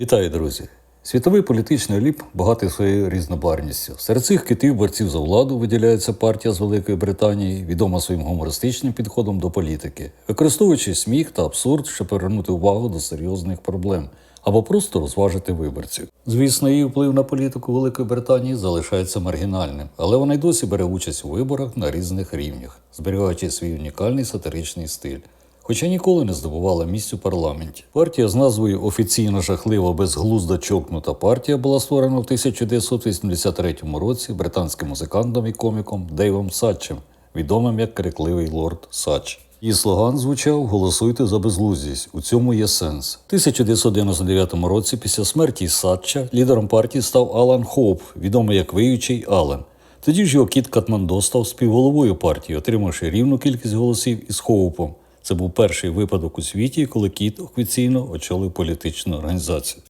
Вітаю, друзі! Світовий політичний еліп багатий своєю різнобарністю. Серед цих китів борців за владу виділяється партія з Великої Британії, відома своїм гумористичним підходом до політики, використовуючи сміх та абсурд, щоб привернути увагу до серйозних проблем або просто розважити виборців. Звісно, її вплив на політику Великої Британії залишається маргінальним, але вона й досі бере участь у виборах на різних рівнях, зберігаючи свій унікальний сатиричний стиль хоча ніколи не здобувала місць у парламенті. Партія з назвою офіційно жахлива безглузда чокнута партія була створена в 1983 році британським музикантом і коміком Дейвом Сатчем, відомим як крикливий лорд Сатч. Її слоган звучав Голосуйте за безглуздість. У цьому є сенс. У 1999 році, після смерті Сатча, лідером партії став Алан Хоуп, відомий як виючий Ален. Тоді ж його кіт Катмандо став співголовою партії, отримавши рівну кількість голосів із Хоупом. Це був перший випадок у світі, коли кіт офіційно очолив політичну організацію.